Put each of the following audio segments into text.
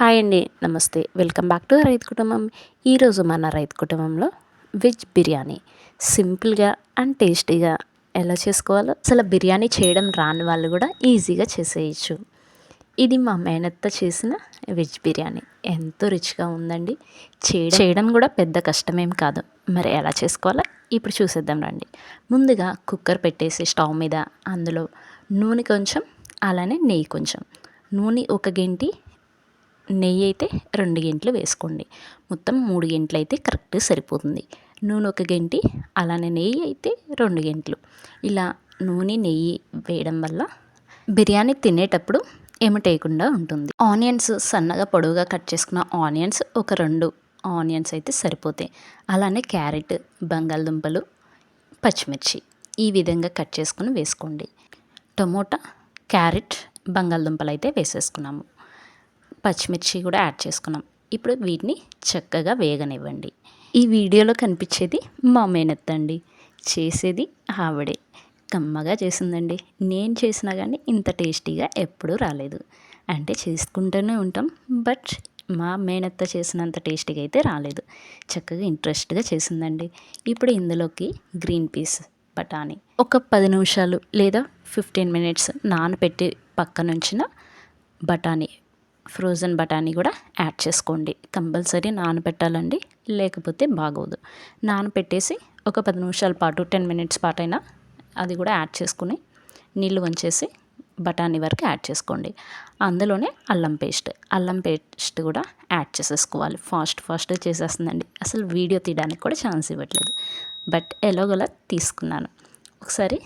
Hi అండి నమస్తే. Welcome back to రైతు కుటుంబం. ఈరోజు మన రైతు కుటుంబంలో వెజ్ బిర్యానీ. సింపుల్గా అండ్ టేస్టీగా ఎలా చేసుకోవాలో అసలు బిర్యానీ చేయడం రాని వాళ్ళు కూడా ఈజీగా చేసేయచ్చు. ఇది మా మేనత్త చేసిన వెజ్ బిర్యానీ. ఎంతో రుచిగా ఉందండి. చేయడం చేయడం కూడా పెద్ద కష్టమేం కాదు. మరి ఎలా చేసుకోవాలో ఇప్పుడు చూసేద్దాం రండి. ముందుగా కుక్కర్ పెట్టేసి స్టవ్ మీద అందులో నూనె కొంచెం అలానే నెయ్యి కొంచెం. నూనె ఒక గంటి నెయ్యి అయితే రెండు గంటలు వేసుకోండి. మొత్తం మూడు గంటలు అయితే కరెక్ట్ సరిపోతుంది. నూనె ఒక గంటి అలానే నెయ్యి అయితే రెండు గంటలు. ఇలా నూనె నెయ్యి వేయడం వల్ల బిర్యానీ తినేటప్పుడు ఏమిటేయకుండా ఉంటుంది. ఆనియన్స్ సన్నగా పొడవుగా కట్ చేసుకున్న ఆనియన్స్ ఒక రెండు ఆనియన్స్ అయితే సరిపోతాయి. అలానే క్యారెట్ బంగాళదుంపలు పచ్చిమిర్చి ఈ విధంగా కట్ చేసుకుని వేసుకోండి. టమోటా క్యారెట్ బంగాళదుంపలు అయితే వేసేసుకున్నాము. పచ్చిమిర్చి కూడా యాడ్ చేసుకున్నాం. ఇప్పుడు వీటిని చక్కగా వేగనివ్వండి. ఈ వీడియోలో కనిపించేది మా మేనత్తండి చేసేది ఆవిడే. కమ్మగా చేసిందండి. నేను చేసినా కానీ ఇంత టేస్టీగా ఎప్పుడూ రాలేదు. అంటే చేసుకుంటూనే ఉంటాం. బట్ మా మేనత్త చేసినంత టేస్టీగా అయితే రాలేదు. చక్కగా ఇంట్రెస్ట్గా చేసిందండి. ఇప్పుడు ఇందులోకి గ్రీన్ పీస్ బఠానీ. ఒక పది నిమిషాలు లేదా ఫిఫ్టీన్ మినిట్స్ నానబెట్టి పక్కనుంచిన బఠానీ ఫ్రోజన్ బఠానీ కూడా యాడ్ చేసుకోండి. కంపల్సరీ నానబెట్టాలండి లేకపోతే బాగోదు. నానబెట్టేసి ఒక పది నిమిషాల పాటు టెన్ మినిట్స్ పాటు అయినా అది కూడా యాడ్ చేసుకుని నీళ్ళు వంచేసి బఠానీ వరకు యాడ్ చేసుకోండి. అందులోనే అల్లం పేస్ట్ అల్లం పేస్ట్ కూడా యాడ్ చేసేసుకోవాలి. ఫాస్ట్ ఫాస్ట్గా చేసేస్తుందండి. అసలు వీడియో తీయడానికి కూడా ఛాన్స్ ఇవ్వట్లేదు. బట్ ఎలాగోలా తీసుకున్నాను. ఒకసారి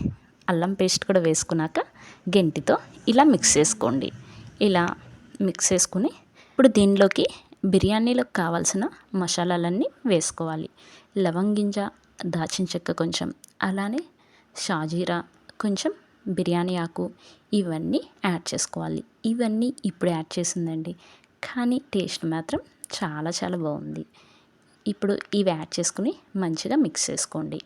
అల్లం పేస్ట్ కూడా వేసుకున్నాక గెంటితో ఇలా మిక్స్ చేసుకోండి. ఇలా మిక్స్ చేసుకుని ఇప్పుడు దీనిలోకి బిర్యానీలోకి కావాల్సిన మసాలాలన్నీ వేసుకోవాలి. లవంగింజ దాచిన చెక్క కొంచెం అలానే షాజీరా కొంచెం బిర్యానీ ఆకు ఇవన్నీ యాడ్ చేసుకోవాలి. ఇవన్నీ ఇప్పుడు యాడ్ చేసిందండి. కానీ టేస్ట్ మాత్రం చాలా చాలా బాగుంది. ఇప్పుడు ఇవి యాడ్ చేసుకుని మంచిగా మిక్స్ చేసుకోండి.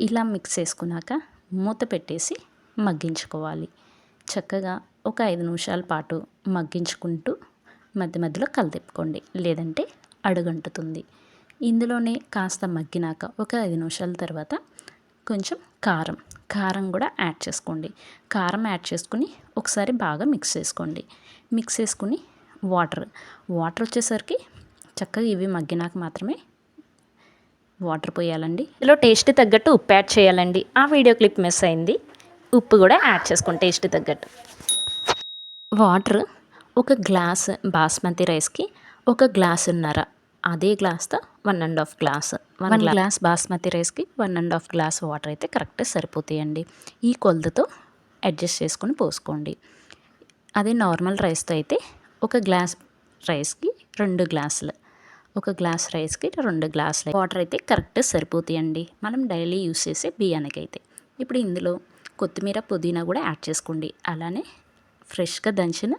ఇలా మిక్స్ చేసుకున్నాక మూత పెట్టేసి మగ్గించుకోవాలి. చక్కగా ఒక ఐదు నిమిషాల పాటు మగ్గించుకుంటూ మధ్య మధ్యలో కలదిప్పుకోండి లేదంటే అడుగంటుతుంది. ఇందులోనే కాస్త మగ్గినాక ఒక ఐదు నిమిషాల తర్వాత కొంచెం కారం కారం కూడా యాడ్ చేసుకోండి. కారం యాడ్ చేసుకుని ఒకసారి బాగా మిక్స్ చేసుకోండి. మిక్స్ చేసుకుని వాటర్ వాటర్ వచ్చేసరికి చక్కగా ఇవి మగ్గినాక మాత్రమే వాటర్ పోయాలండి. ఇందులో టేస్ట్ తగ్గట్టు ఉప్పు యాడ్ చేయాలండి. ఆ వీడియో క్లిప్ మిస్ అయింది. ఉప్పు కూడా యాడ్ చేసుకోండి టేస్ట్ తగ్గట్టు. వాటర్ ఒక గ్లాస్ బాస్మతి రైస్కి ఒక గ్లాసున్నర. అదే గ్లాస్తో one and half glass one glass basmati రైస్కి one and half glass water అయితే కరెక్ట్ సరిపోతాయండి ఈ కొలతతో అడ్జస్ట్ చేసుకొని పోసుకోండి. అదే నార్మల్ రైస్తో అయితే ఒక గ్లాస్ రైస్కి రెండు గ్లాసులు ఒక గ్లాస్ రైస్కి రెండు గ్లాసులు వాటర్ అయితే కరెక్ట్ సరిపోతాయండి మనం డైలీ యూస్ చేసే బియ్యానికి అయితే ఇప్పుడు ఇందులో కొత్తిమీర పుదీనా కూడా యాడ్ చేసుకోండి. అలానే ఫ్రెష్గా దంచిన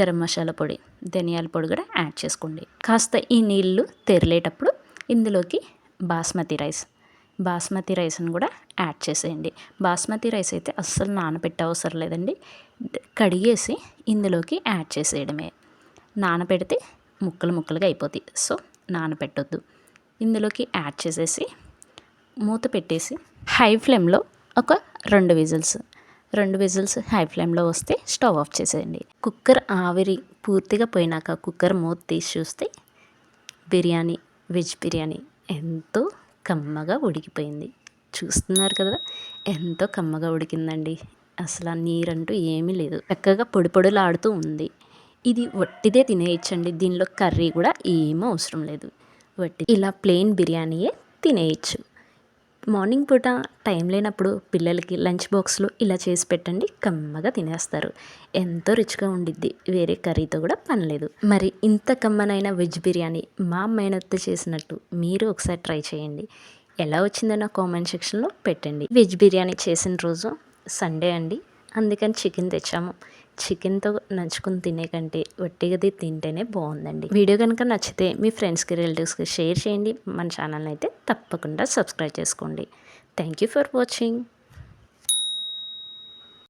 గరం మసాలా పొడి ధనియాల పొడి కూడా యాడ్ చేసుకోండి. కాస్త ఈ నీళ్ళు తెరలేటప్పుడు ఇందులోకి బాస్మతి రైస్ బాస్మతి రైస్ని కూడా యాడ్ చేసేయండి. బాస్మతి రైస్ అయితే అస్సలు నానబెట్ట అవసరం లేదండి. కడిగేసి ఇందులోకి యాడ్ చేసేయడమే. నానబెడితే ముక్కలు ముక్కలుగా అయిపోతాయి. సో నానబెట్టొద్దు. ఇందులోకి యాడ్ చేసేసి మూత పెట్టేసి హై ఫ్లేమ్లో ఒక రెండు విజిల్స్ రెండు విజిల్స్ హై ఫ్లేమ్లో వస్తే స్టవ్ ఆఫ్ చేసేయండి. కుక్కర్ ఆవిరి పూర్తిగా పోయినాక కుక్కర్ మూత తీసి చూస్తే బిర్యానీ వెజ్ బిర్యానీ ఎంతో కమ్మగా ఉడికిపోయింది. చూస్తున్నారు కదా ఎంతో కమ్మగా ఉడికిందండి. అసలు నీరంటూ ఏమీ లేదు. చక్కగా పొడి పొడులాడుతూ ఉంది. ఇది వట్టిదే తినేయచ్చండి. దీనిలో కర్రీ కూడా ఏమీ అవసరం లేదు. వట్టి ఇలా ప్లెయిన్ బిర్యానీయే తినేయచ్చు. మార్నింగ్ పూట టైం లేనప్పుడు పిల్లలకి లంచ్ బాక్స్లో ఇలా చేసి పెట్టండి కమ్మగా తినేస్తారు. ఎంతో రుచిగా ఉండిద్ది వేరే కర్రీతో కూడా పనిలేదు మరి ఇంత కమ్మనైన వెజ్ బిర్యానీ మా మేనత్త చేసినట్టు మీరు ఒకసారి ట్రై చేయండి. ఎలా వచ్చిందో నా కామెంట్ సెక్షన్లో పెట్టండి. వెజ్ బిర్యానీ చేసిన రోజు సండే అండి అందుకని చికెన్ తెచ్చాము. చికెన్తో నంచుకుని తినే కంటే వట్టిగది తింటేనే బాగుందండి వీడియో కనుక నచ్చితే మీ ఫ్రెండ్స్కి రిలేటివ్స్కి షేర్ చేయండి. మన ఛానల్ని అయితే తప్పకుండా సబ్స్క్రైబ్ చేసుకోండి. Thank you for watching.